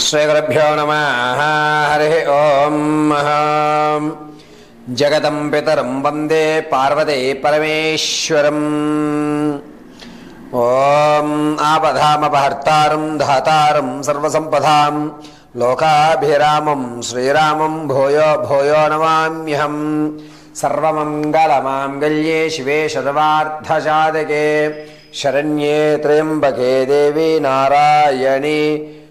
శ్రీగురుభ్యో నమ హరి ఓం జగదం పితరం వందే పార్వతే పరమేశ్వరం ఓం ఆపధామపహర్తారం ధాతారం సర్వసంపదాం లోకాభిరామం శ్రీరామం భూయో భూయో నమామ్యహం సర్వమంగళమాంగళ్యే శివే శర్వార్థసాధకే శరణ్యే త్ర్యంబకే దేవి నారాయణి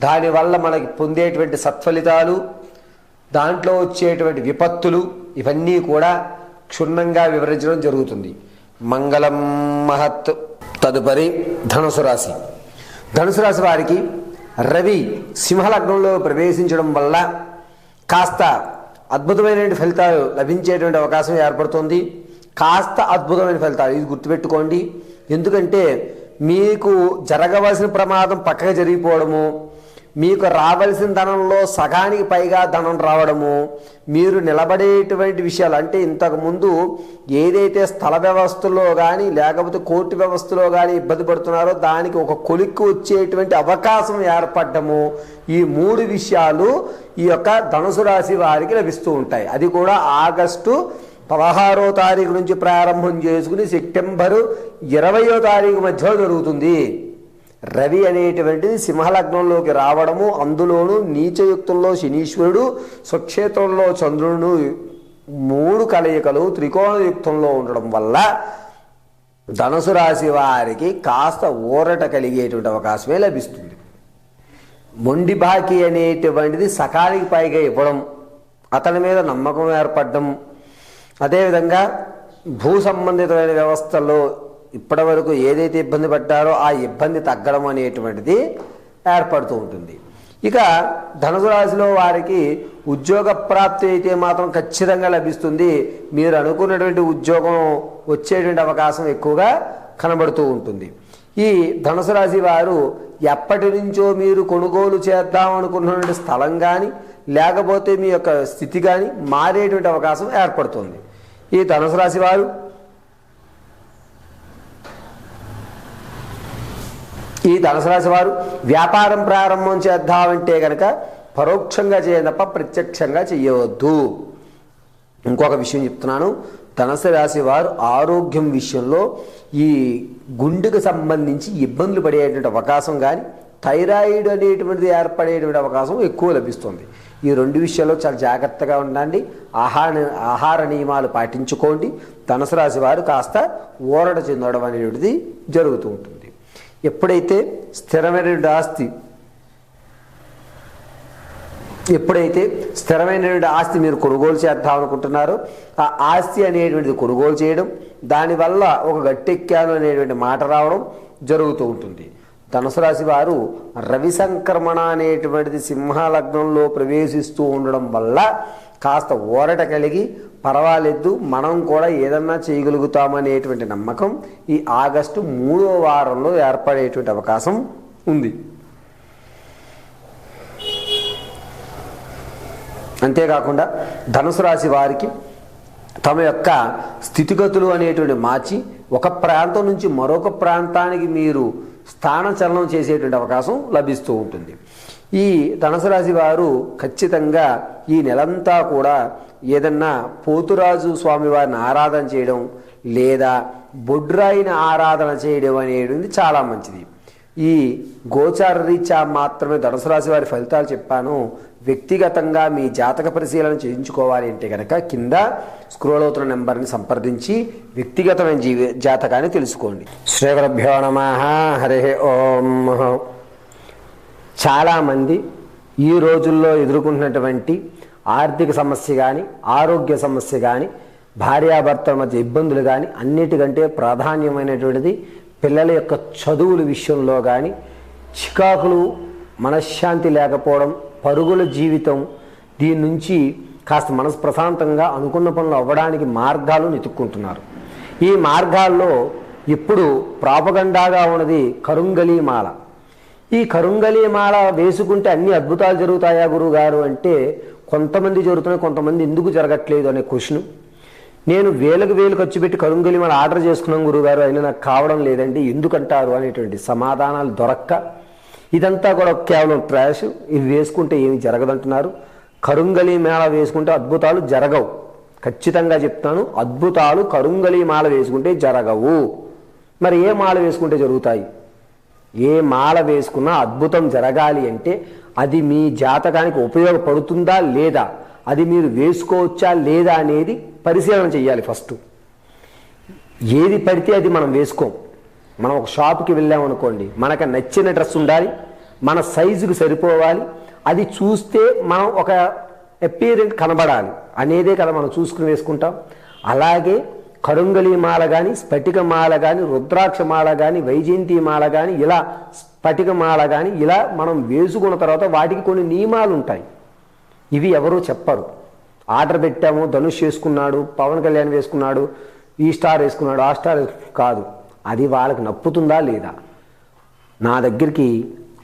దానివల్ల మనకి పొందేటువంటి సత్ఫలితాలు దాంట్లో వచ్చేటువంటి విపత్తులు ఇవన్నీ కూడా క్షుణ్ణంగా వివరించడం జరుగుతుంది. మంగళం మహత్. తదుపరి ధనుసు రాశి. ధనుసు రాశి వారికి రవి సింహలగ్నంలో ప్రవేశించడం వల్ల కాస్త అద్భుతమైనటువంటి ఫలితాలు లభించేటువంటి అవకాశం ఏర్పడుతుంది. కాస్త అద్భుతమైన ఫలితాలు ఇది గుర్తుపెట్టుకోండి. ఎందుకంటే మీకు జరగవలసిన ప్రమాదం పక్కగా జరిగిపోవడము మీకు రావలసిన ధనంలో సగానికి పైగా ధనం రావడము మీరు నిలబడేటువంటి విషయాలు అంటే ఇంతకుముందు ఏదైతే స్థల వ్యవస్థలో కానీ లేకపోతే కోర్టు వ్యవస్థలో కానీ ఇబ్బంది పడుతున్నారో దానికి ఒక కొలిక్కు వచ్చేటువంటి అవకాశం ఏర్పడము ఈ మూడు విషయాలు ఈ యొక్క ధనుసు రాశి వారికి లభిస్తూ ఉంటాయి. అది కూడా ఆగస్టు పదహారో తారీఖు నుంచి ప్రారంభం చేసుకుని సెప్టెంబరు ఇరవయో తారీఖు మధ్యలో జరుగుతుంది. రవి అనేటువంటిది సింహలగ్నంలోకి రావడము అందులోనూ నీచయుక్తంలో శనీశ్వరుడు స్వక్షేత్రంలో చంద్రుడు మూడు కలయికలు త్రికోణయుక్తంలో ఉండడం వల్ల ధనుసు రాశి వారికి కాస్త ఊరట కలిగేటువంటి అవకాశమే లభిస్తుంది. మొండి బాకీ అనేటువంటిది సకాలికి పైగా ఇవ్వడం అతని మీద నమ్మకం ఏర్పడడం అదేవిధంగా భూ సంబంధితమైన వ్యవస్థలో ఇప్పటి వరకు ఏదైతే ఇబ్బంది పడ్డారో ఆ ఇబ్బంది తగ్గడం అనేటువంటిది ఏర్పడుతూ ఉంటుంది. ఇక ధనుసు రాశిలో వారికి ఉద్యోగ ప్రాప్తి అయితే మాత్రం ఖచ్చితంగా లభిస్తుంది. మీరు అనుకున్నటువంటి ఉద్యోగం వచ్చేటువంటి అవకాశం ఎక్కువగా కనబడుతూ ఉంటుంది. ఈ ధనుసు రాశి వారు ఎప్పటి నుంచో మీరు కొనుగోలు చేద్దాం అనుకున్నటువంటి స్థలం కానీ లేకపోతే మీ యొక్క స్థితి కానీ మారేటువంటి అవకాశం ఏర్పడుతుంది. ఈ ధనుసు రాశి వారు ఈ ధనుసు వారు వ్యాపారం ప్రారంభం చేద్దామంటే కనుక పరోక్షంగా చేయ తప్ప ప్రత్యక్షంగా చేయవద్దు ఇంకొక విషయం చెప్తున్నాను. ధనసు రాశి వారు ఆరోగ్యం విషయంలో ఈ గుండెకు సంబంధించి ఇబ్బందులు పడేటువంటి అవకాశం కానీ థైరాయిడ్ అనేటువంటిది ఏర్పడేటువంటి అవకాశం ఎక్కువ లభిస్తుంది. ఈ రెండు విషయాల్లో చాలా జాగ్రత్తగా ఉండండి. ఆహార ఆహార నియమాలు పాటించుకోండి. ధనుసు రాశి వారు కాస్త ఊరట చెందడం అనేటువంటిది జరుగుతూ ఉంటుంది. ఎప్పుడైతే స్థిరమైన ఆస్తి ఎప్పుడైతే స్థిరమైనటువంటి ఆస్తి మీరు కొనుగోలు చేద్దాం అనుకుంటున్నారో ఆ ఆస్తి అనేటువంటిది కొనుగోలు చేయడం దానివల్ల ఒక గట్టెక్కాను అనేటువంటి మాట రావడం జరుగుతూ ఉంటుంది. ధనుసు రాశి వారు రవి సంక్రమణ అనేటువంటిది సింహలగ్నంలో ప్రవేశిస్తూ ఉండడం వల్ల కాస్త ఊరట కలిగి పర్వాలేదు మనం కూడా ఏదన్నా చేయగలుగుతామనేటువంటి నమ్మకం ఈ ఆగస్టు మూడో వారంలో ఏర్పడేటువంటి అవకాశం ఉంది. అంతేకాకుండా ధనుసు రాశి వారికి తమ యొక్క స్థితిగతులు అనేటువంటి మార్చి ఒక ప్రాంతం నుంచి మరొక ప్రాంతానికి మీరు స్థానచలనం చేసేటువంటి అవకాశం లభిస్తూ ఉంటుంది. ఈ ధనుసు రాశి వారు ఖచ్చితంగా ఈ నెలంతా కూడా ఏదన్నా పోతురాజు స్వామివారిని ఆరాధన చేయడం లేదా బొడ్రాయిని ఆరాధన చేయడం అనేది చాలా మంచిది. ఈ గోచార రీత్యా మాత్రమే ధనుసు రాశి వారి ఫలితాలు చెప్పాను. వ్యక్తిగతంగా మీ జాతక పరిశీలన చేయించుకోవాలి అంటే కనుక కింద స్క్రోల్ అవుతున్న నెంబర్ని సంప్రదించి వ్యక్తిగతమైన జీవి జాతకాన్ని తెలుసుకోండి. శ్రీగురభ్యో నమ. హరి ఓం. చాలామంది ఈ రోజుల్లో ఎదుర్కొంటున్నటువంటి ఆర్థిక సమస్య కానీ ఆరోగ్య సమస్య కానీ భార్యాభర్తల మధ్య ఇబ్బందులు కానీ అన్నిటికంటే ప్రాధాన్యమైనటువంటిది పిల్లల యొక్క చదువుల విషయంలో కానీ చికాకులు మనశ్శాంతి లేకపోవడం పరుగుల జీవితం దీని నుంచి కాస్త మనసు ప్రశాంతంగా అనుకున్న పనులు అవ్వడానికి మార్గాలు వెతుక్కుంటున్నారు. ఈ మార్గాల్లో ఇప్పుడు ప్రాపగండాగా ఉన్నది కరుంగలీమాల ఈ కరుంగలీమాల వేసుకుంటే అన్ని అద్భుతాలు జరుగుతాయా గురుగారు అంటే కొంతమంది జరుగుతున్నాయి కొంతమంది ఎందుకు జరగట్లేదు అనే క్వశ్చన్. నేను వేలకు వేలు ఖర్చు పెట్టి కరుంగలీమాల ఆర్డర్ చేసుకున్నాం గురువు గారు అయినా నాకు కావడం లేదండి. ఎందుకంటారు అనేటువంటి సమాధానాలు దొరక్క ఇదంతా కూడా కేవలం ట్రాష్. ఇవి వేసుకుంటే ఏమి జరగదంటున్నారు. కరుంగలి మేళ వేసుకుంటే అద్భుతాలు జరగవు. ఖచ్చితంగా చెప్తాను అద్భుతాలు కరుంగలి మాల వేసుకుంటే జరగవు. మరి ఏ మాల వేసుకుంటే జరుగుతాయి? ఏ మాల వేసుకున్నా అద్భుతం జరగాలి అంటే అది మీ జాతకానికి ఉపయోగపడుతుందా లేదా? అది మీరు వేసుకోవచ్చా లేదా అనేది పరిశీలన చేయాలి ఫస్ట్. ఏది పడితే అది మనం వేసుకోం. మనం ఒక షాప్కి వెళ్ళామనుకోండి మనకు నచ్చిన డ్రెస్ ఉండాలి మన సైజుకి సరిపోవాలి అది చూస్తే మనం ఒక అపీరెంట్ కనబడాలి అనేదే కదా మనం చూసుకుని వేసుకుంటాం. అలాగే కరుంగలి మాల కానీ స్ఫటిక మాల కానీ రుద్రాక్ష మాల కానీ వైజయంతి మాల కానీ ఇలా స్ఫటిక మాల కానీ ఇలా మనం వేసుకున్న తర్వాత వాటికి కొన్ని నియమాలు ఉంటాయి. ఇవి ఎవరూ చెప్పరు. ఆర్డర్ పెట్టాము ధనుష్ వేసుకున్నాడు పవన్ కళ్యాణ్ వేసుకున్నాడు ఈ స్టార్ వేసుకున్నాడు ఆ స్టార్ కాదు. అది వాళ్ళకి నప్పుతుందా లేదా? నా దగ్గరికి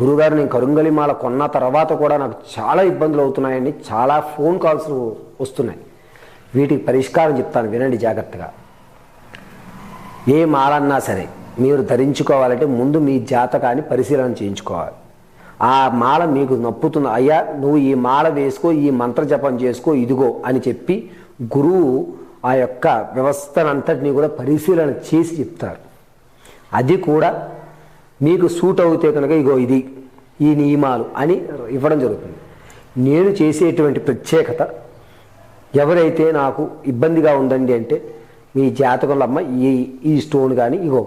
గురుగారు నేను కరుంగలిమాల కొన్న తర్వాత కూడా నాకు చాలా ఇబ్బందులు అవుతున్నాయని చాలా ఫోన్ కాల్స్ వస్తున్నాయి. వీటికి పరిష్కారం చెప్తాను వినండి జాగ్రత్తగా. ఏ మాలన్నా సరే మీరు ధరించుకోవాలంటే ముందు మీ జాతకాన్ని పరిశీలన చేయించుకోవాలి. ఆ మాల మీకు నప్పుతుంది? అయ్యా నువ్వు ఈ మాల వేసుకో ఈ మంత్ర జపం చేసుకో ఇదిగో అని చెప్పి గురువు ఆ యొక్క వ్యవస్థనంతటినీ కూడా పరిశీలన చేసి చెప్తారు అది కూడా మీకు సూట్ అవుతే కనుక ఇగో ఇది ఈ నియమాలు అని ఇవ్వడం జరుగుతుంది. నేను చేసేటువంటి ప్రత్యేకత ఎవరైతే నాకు ఇబ్బందిగా ఉందండి అంటే మీ జాతకంలో అమ్మ ఈ ఈ స్టోన్ కానీ ఇగో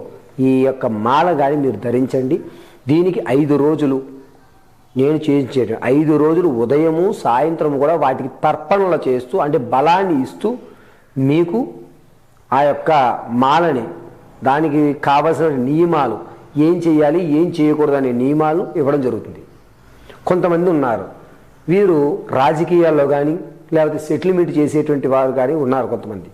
ఈ యొక్క మాల కానీ మీరు ధరించండి. దీనికి ఐదు రోజులు నేను చేయించే ఐదు రోజులు ఉదయము సాయంత్రం కూడా వాటికి తర్పణలు చేస్తూ అంటే బలాన్ని ఇస్తూ మీకు ఆ యొక్క మాలని దానికి కావలసిన నియమాలు. ఏం చేయాలి ఏం చేయకూడదు అనే నియమాలు ఇవ్వడం జరుగుతుంది. కొంతమంది ఉన్నారు. వీరు రాజకీయాల్లో కానీ లేకపోతే సెటిల్మెంట్ చేసేటువంటి వారు కానీ ఉన్నారు కొంతమంది.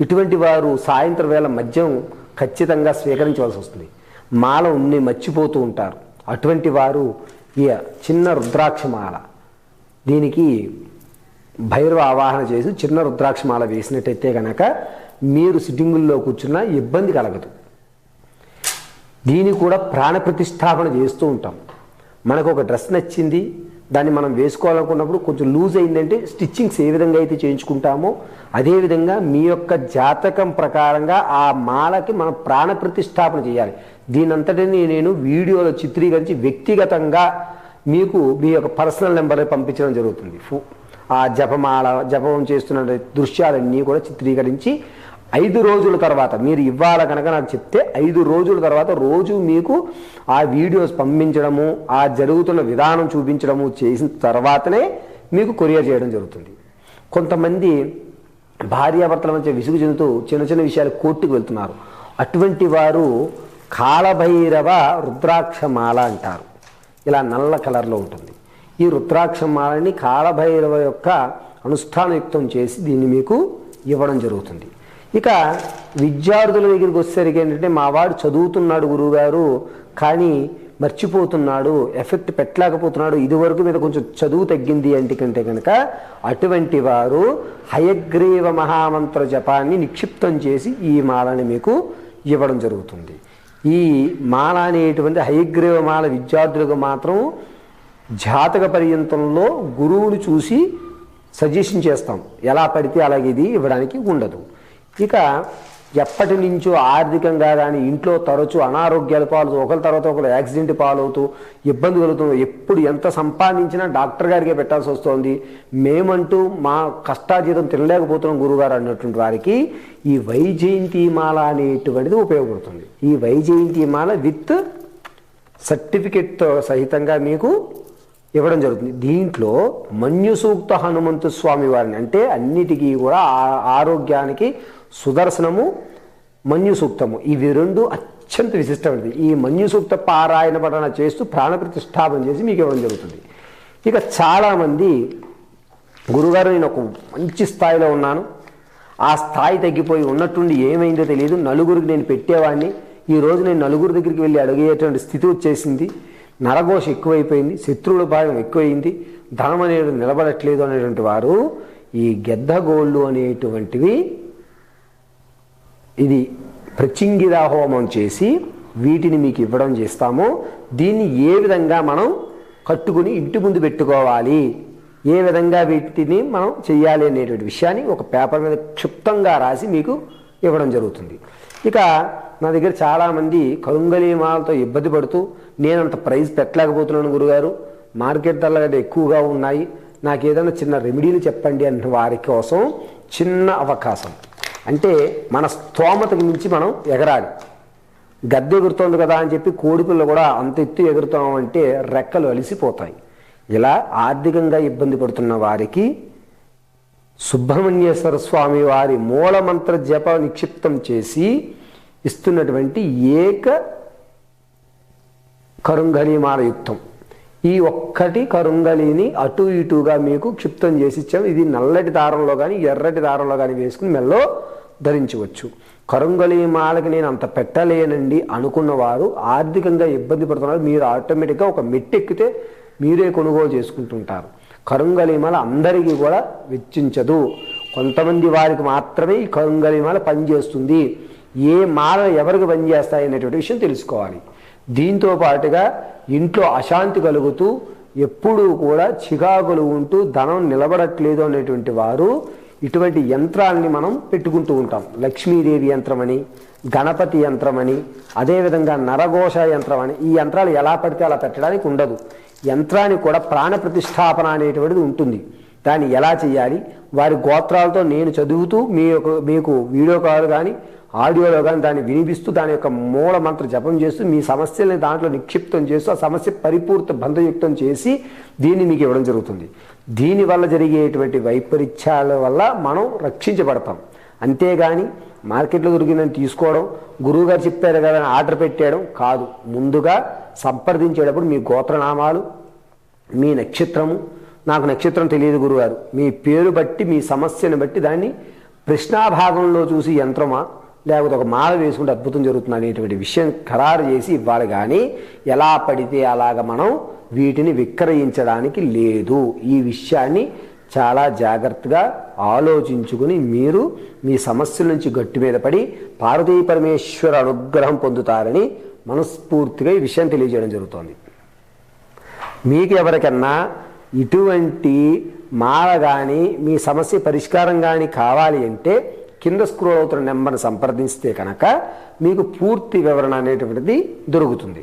ఇటువంటి వారు సాయంత్రం వేళ మద్యం ఖచ్చితంగా స్వీకరించవలసి వస్తుంది. మాల ఉన్ని మర్చిపోతూ ఉంటారు. అటువంటి వారు ఈ చిన్న రుద్రాక్ష మాల. దీనికి భైరవ ఆవాహన చేసి చిన్న రుద్రాక్ష మాల వేసినట్టయితే కనుక మీరు సిట్టింగుల్లో కూర్చున్నా ఇబ్బంది కలగదు. దీన్ని కూడా ప్రాణ ప్రతిష్టాపన చేస్తూ ఉంటాం. మనకు ఒక డ్రెస్ నచ్చింది దాన్ని మనం వేసుకోవాలనుకున్నప్పుడు కొంచెం లూజ్ అయిందంటే స్టిచ్చింగ్స్ ఏ విధంగా అయితే చేయించుకుంటామో అదేవిధంగా మీ యొక్క జాతకం ప్రకారంగా ఆ మాలకి మనం ప్రాణ ప్రతిష్టాపన చేయాలి. దీనంతటిని నేను వీడియోలో చిత్రీకరించి వ్యక్తిగతంగా మీకు మీ యొక్క పర్సనల్ నెంబర్ పంపించడం జరుగుతుంది. ఫో- ఆ జపమాల జపం చేస్తున్న దృశ్యాలన్నీ కూడా చిత్రీకరించి ఐదు రోజుల తర్వాత మీరు ఇవ్వాల కనుక నాకు చెప్తే ఐదు రోజుల తర్వాత రోజు మీకు ఆ వీడియోస్ పంపించడము ఆ జరుగుతున్న విధానం చూపించడము చేసిన తర్వాతనే మీకు కొరియర్ చేయడం జరుగుతుంది. కొంతమంది భార్యాభర్తల మధ్య విసుగు చెందుతూ చిన్న చిన్న విషయాలు కోర్టుకు వెళ్తున్నారు. అటువంటి వారు కాళభైరవ రుద్రాక్షమాల అంటారు. ఇలా నల్ల కలర్లో ఉంటుంది. ఈ రుద్రాక్షమాలని కాళభైరవ యొక్క అనుష్ఠానయుక్తం చేసి దీన్ని మీకు ఇవ్వడం జరుగుతుంది. ఇక విద్యార్థుల దగ్గరికి వచ్చేసరికి ఏంటంటే మా వాడు చదువుతున్నాడు గురువుగారు కానీ మర్చిపోతున్నాడు ఎఫెక్ట్ పెట్టలేకపోతున్నాడు ఇదివరకు మీద కొంచెం చదువు తగ్గింది అంటే కంటే కనుక అటువంటి వారు హయగ్రీవ మహామంత్ర జపాన్ని నిక్షిప్తం చేసి ఈ మాలని మీకు ఇవ్వడం జరుగుతుంది. ఈ మాల అనేటువంటి హయగ్రీవ మాల విద్యార్థులకు మాత్రం జాతక పర్యంతంలో గురువుని చూసి సజెషన్ చేస్తాం. ఎలా పడితే అలాగే ఇది ఇవ్వడానికి ఉండదు. ఇక ఎప్పటి నుంచో ఆర్థికంగా కానీ ఇంట్లో తరచూ అనారోగ్యాల పాలు ఒకరి తర్వాత ఒకరు యాక్సిడెంట్ పాలవుతూ ఇబ్బంది కలుగుతుంది ఎప్పుడు ఎంత సంపాదించినా డాక్టర్ గారికే పెట్టాల్సి వస్తుంది. మేమంటూ మా కష్టాజీతం తినలేకపోతున్నాం గురుగారు అన్నటువంటి వారికి ఈ వైజయంతి మాల అనేటువంటిది ఉపయోగపడుతుంది. ఈ వైజయంతి మాల విత్ సర్టిఫికెట్తో సహితంగా మీకు ఇవ్వడం జరుగుతుంది. దీంట్లో మన్యుసూక్త హనుమంతు స్వామి వారిని అంటే అన్నిటికీ కూడా ఆ- ఆరోగ్యానికి సుదర్శనము మన్యుసూక్తము. ఇవి రెండు అత్యంత విశిష్టమైనది ఈ మన్యుసూక్త పారాయణ పఠన చేస్తూ ప్రాణప్రతిష్టాపన చేసి మీకు ఇవ్వడం జరుగుతుంది. ఇక చాలామంది గురుగారు నేను ఒక మంచి స్థాయిలో ఉన్నాను. ఆ స్థాయి తగ్గిపోయి ఉన్నట్టుండి ఏమైందో తెలియదు నలుగురికి నేను పెట్టేవాడిని. ఈ రోజు నేను నలుగురి దగ్గరికి వెళ్ళి అడిగేటువంటి స్థితి వచ్చేసింది. నరఘోష ఎక్కువైపోయింది శత్రువుల భాగం ఎక్కువైంది ధనం అనేది నిలబడట్లేదు అనేటువంటి వారు ఈ గెద్దగోళ్ళు అనేటువంటివి ఇది ప్రచింగిరా హోమం చేసి వీటిని మీకు ఇవ్వడం చేస్తాము. దీన్ని ఏ విధంగా మనం కట్టుకుని ఇంటి ముందు పెట్టుకోవాలి? ఏ విధంగా వీటిని మనం చేయాలి అనేటువంటి విషయాన్ని ఒక పేపర్ మీద క్షుప్తంగా రాసి మీకు ఇవ్వడం జరుగుతుంది. ఇక నా దగ్గర చాలామంది కరుంగలి మాలతో ఇబ్బంది పడుతూ నేను అంత పెట్టలేకపోతున్నాను గురుగారు. మార్కెట్ ధరలు ఎక్కువగా ఉన్నాయి. నాకు ఏదైనా చిన్న రెమెడీలు చెప్పండి అన్న వారి కోసం చిన్న అవకాశం. అంటే మన స్తోమతకు మించి మనం ఎగరాలి. గద్దె ఎగురుతోంది కదా అని చెప్పి కోడిపిల్ల కూడా అంత ఎత్తు ఎగురుతామంటే రెక్కలు అలిసిపోతాయి. ఇలా ఆర్థికంగా ఇబ్బంది పడుతున్న వారికి సుబ్రహ్మణ్యేశ్వర స్వామి వారి మూలమంత్ర జప నిక్షిప్తం చేసి ఇస్తున్నటువంటి ఏక కరుంగలిమాల యుక్తం ఈ ఒక్కటి కరుంగలిని అటు ఇటుగా మీకు క్షిప్తం చేసి ఇచ్చాం. ఇది నల్లటి దారంలో కానీ ఎర్రటి దారంలో కానీ వేసుకుని మెల్లో ధరించవచ్చు. కరుంగళీమాలకి నేను అంత పెట్టలేనండి అనుకున్న వారు ఆర్థికంగా ఇబ్బంది పడుతున్నారు. మీరు ఆటోమేటిక్గా ఒక మెట్టెక్కితే మీరే కొనుగోలు చేసుకుంటుంటారు. కరుంగళీమాల అందరికీ కూడా వెచ్చించదు. కొంతమంది వారికి మాత్రమే ఈ కరుంగళీమాల పనిచేస్తుంది. ఏ మాలలు ఎవరికి పనిచేస్తాయి అనేటువంటి విషయం తెలుసుకోవాలి. దీంతో పాటుగా ఇంట్లో అశాంతి కలుగుతూ ఎప్పుడూ కూడా చికాకులు ఉంటూ ధనం నిలబడట్లేదు అనేటువంటి వారు ఇటువంటి యంత్రాల్ని మనం పెట్టుకుంటూ ఉంటాం. లక్ష్మీదేవి యంత్రమని గణపతి యంత్రమని అదేవిధంగా నరఘోష యంత్రం అని ఈ యంత్రాలు ఎలా పడితే అలా పెట్టడానికి ఉండదు. యంత్రానికి కూడా ప్రాణ ప్రతిష్టాపన అనేటువంటిది ఉంటుంది. దాన్ని ఎలా చేయాలి? వారి గోత్రాలతో నేను చదువుతూ మీ యొక్క మీకు వీడియో కాల్ కానీ ఆడియోలో కానీ దాన్ని వినిపిస్తూ దాని యొక్క మూల మంత్ర జపం చేస్తూ మీ సమస్యల్ని దాంట్లో నిక్షిప్తం చేస్తూ ఆ సమస్య పరిపూర్త బంధయుక్తం చేసి దీన్ని మీకు ఇవ్వడం జరుగుతుంది. దీనివల్ల జరిగేటువంటి వైపరీత్యాల వల్ల మనం రక్షించబడతాం. అంతేగాని మార్కెట్లో దొరికిందని తీసుకోవడం గురువుగారు చెప్పారు కదా అని ఆర్డర్ పెట్టేయడం కాదు. ముందుగా సంప్రదించేటప్పుడు మీ గోత్రనామాలు మీ నక్షత్రము నాకు నక్షత్రం తెలియదు గురువారు. మీ పేరు బట్టి మీ సమస్యను బట్టి దాన్ని ప్రశ్నాభాగంలో చూసి యంత్రమా లేకపోతే ఒక మాల వేసుకుంటే అద్భుతం జరుగుతుంది అనేటువంటి విషయం ఖరారు చేసి ఇవ్వాలి కానీ ఎలా పడితే అలాగ మనం వీటిని విక్రయించడానికి లేదు. ఈ విషయాన్ని చాలా జాగ్రత్తగా ఆలోచించుకుని మీరు మీ సమస్యల నుంచి గట్టి మీద పడి పార్వతీ పరమేశ్వర అనుగ్రహం పొందుతారని మనస్ఫూర్తిగా ఈ విషయం తెలియజేయడం జరుగుతోంది. మీకు ఎవరికన్నా ఇటువంటి మాల కానీ మీ సమస్య పరిష్కారం కానీ కావాలి అంటే కింద స్క్రోల్ అవుతున్న నెంబర్ని సంప్రదిస్తే కనుక మీకు పూర్తి వివరణ అనేటువంటిది దొరుకుతుంది.